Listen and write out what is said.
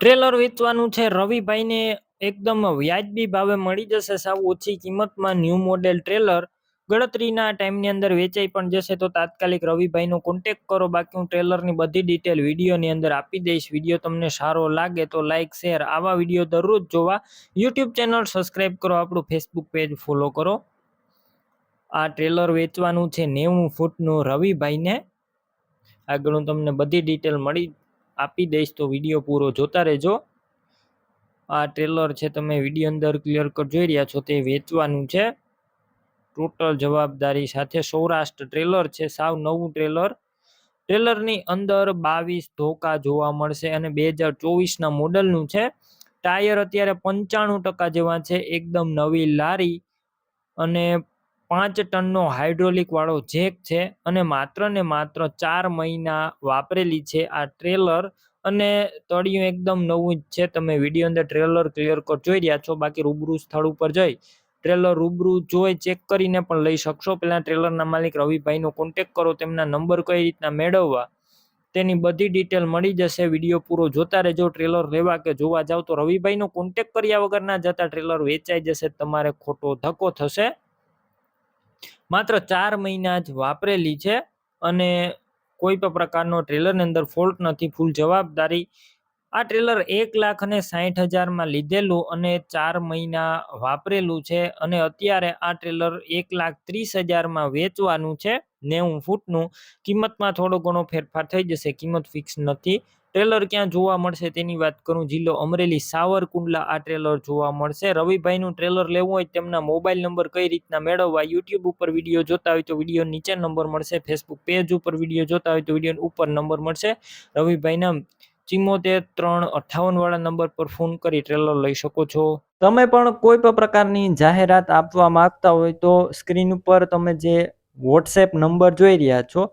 Trailer વેચવાનું છે. રવિભાઈને એકદમ વ્યાજબી ભાવે મળી જશે સાવ ઓછી કિંમતમાં ન્યૂ મોડેલ ટ્રેલર. ગણતરીના ટાઈમની અંદર વેચાઈ પણ જશે તો તાત્કાલિક રવિભાઈનો કોન્ટેક કરો. બાકી હું ટ્રેલરની બધી ડિટેલ વિડીયોની અંદર આપી દઈશ. વીડિયો તમને સારો લાગે તો લાઇક શેર આવા વીડિયો દરરોજ જોવા. યુટ્યુબ ચેનલ સબસ્ક્રાઈબ કરો. આપણું ફેસબુક પેજ ફોલો કરો. આ ટ્રેલર વેચવાનું છે નેવું ફૂટનું રવિભાઈને. આગળ હું તમને બધી ડિટેલ મળી આપી દઈશ તો વીડિયો પૂરો જોતા રહેજો. આ ટ્રેલર છે તમે વીડિયો અંદર ક્લિયર કટ જોઈ રહ્યા છો તે વેચવાનું છે. ટોટલ જવાબદારી સાથે સૌરાષ્ટ્ર ટ્રેલર છે, સાવ નવું ટ્રેલર ટ્રેલરની અંદર બાવીસ ધોકા જોવા મળશે અને બે હજાર ચોવીસના મોડલનું છે. ટાયર અત્યારે પંચાણું ટકા જેવા છે, એકદમ નવી લારી. અને પાંચ ટનનો હાઇડ્રોલિક વાળો જેક છે અને માત્ર ને માત્ર ચાર મહિના વાપરેલી છે આ ટ્રેલર. અને તળિયું એકદમ નવું જ છે. તમે વીડિયો અંદર ટ્રેલર ક્લિયર કટ જોઈ રહ્યા છો. બાકી રૂબરૂ સ્થળ ઉપર જઈ ટ્રેલર રૂબરૂ જોઈ ચેક કરીને પણ લઈ શકશો. પહેલાં ટ્રેલરના માલિક રવિભાઈનો કોન્ટેક કરો, તેમના નંબર કઈ રીતના મેળવવા તેની બધી ડિટેલ મળી જશે. વીડિયો પૂરો જોતા રહેજો, ટ્રેલર લેવા કે જોવા જાવ તો રવિભાઈનો કોન્ટેક કર્યા વગર ના જતા ટ્રેલર વેચાઈ જશે. તમારે ખોટો ધક્કો થશે. માત્ર ચાર મહિના જ વાપરેલી છે અને કોઈ પણ પ્રકારનો ટ્રેલરની અંદર ફોલ્ટ નથી ફૂલ જવાબદારી. આ ટ્રેલર એક લાખ અને સાહીઠ હજારમાં લીધેલું અને ચાર મહિના વાપરેલું છે અને અત્યારે આ ટ્રેલર એક લાખ ત્રીસ હજારમાં વેચવાનું છે નેવું ફૂટનું. કિંમતમાં થોડો ઘણો ફેરફાર થઈ જશે, કિંમત ફિક્સ નથી. ટ્રેલર ક્યાં જોવા મળશે તેની વાત કરું. જિલ્લો અમરેલી, સાવરકુંડલા આ ટ્રેલર જોવા મળશે. રવિભાઈનું ટ્રેલર લેવું હોય તેમના મોબાઈલ નંબર કઈ રીતના મેળવવા, યુટ્યુબ ઉપર વીડિયો જોતા હોય તો વીડિયો નીચે નંબર મળશે. ફેસબુક પેજ ઉપર વીડિયો જોતા હોય તો વીડિયો ઉપર નંબર મળશે. રવિભાઈના ચિમ્મોતેર ત્રણ અઠાવન વાળા નંબર પર ફોન કરી ટ્રેલર લઈ શકો છો. તમે પણ કોઈ પણ પ્રકારની જાહેરાત આપવા માંગતા હોય તો સ્ક્રીન ઉપર તમે જે વોટ્સએપ નંબર જોઈ રહ્યા છો